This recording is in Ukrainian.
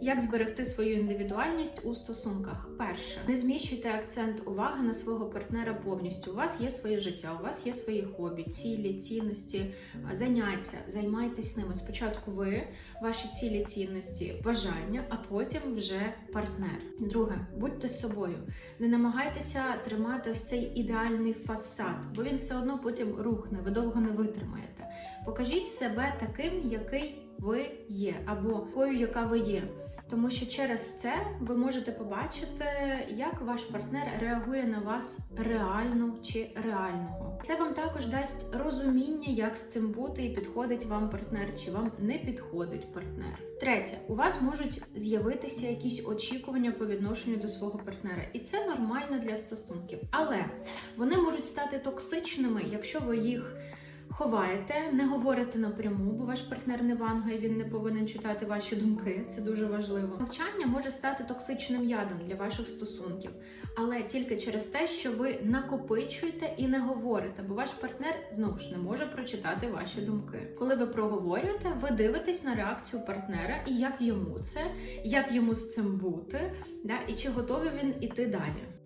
Як зберегти свою індивідуальність у стосунках? Перше, не зміщуйте акцент уваги на свого партнера повністю. У вас є своє життя, у вас є свої хобі, цілі, цінності, заняття. Займайтесь ними. Спочатку ви, ваші цілі, цінності, бажання, а потім вже партнер. Друге, будьте собою. Не намагайтеся тримати ось цей ідеальний фасад, бо він все одно потім рухне, ви довго не витримаєте. Покажіть себе таким, який ви є, або такою, яка ви є. Тому що через це ви можете побачити, як ваш партнер реагує на вас реально чи реального. Це вам також дасть розуміння, як з цим бути, і підходить вам партнер, чи вам не підходить партнер. Третє, у вас можуть з'явитися якісь очікування по відношенню до свого партнера, і це нормально для стосунків. Але вони можуть стати токсичними, якщо ви їх ховаєте, не говорите напряму, бо ваш партнер не ванга і він не повинен читати ваші думки. Це дуже важливо. Мовчання може стати токсичним ядом для ваших стосунків, але тільки через те, що ви накопичуєте і не говорите, бо ваш партнер знову ж не може прочитати ваші думки. Коли ви проговорюєте, ви дивитесь на реакцію партнера і як йому це, як йому з цим бути, да, і чи готовий він іти далі.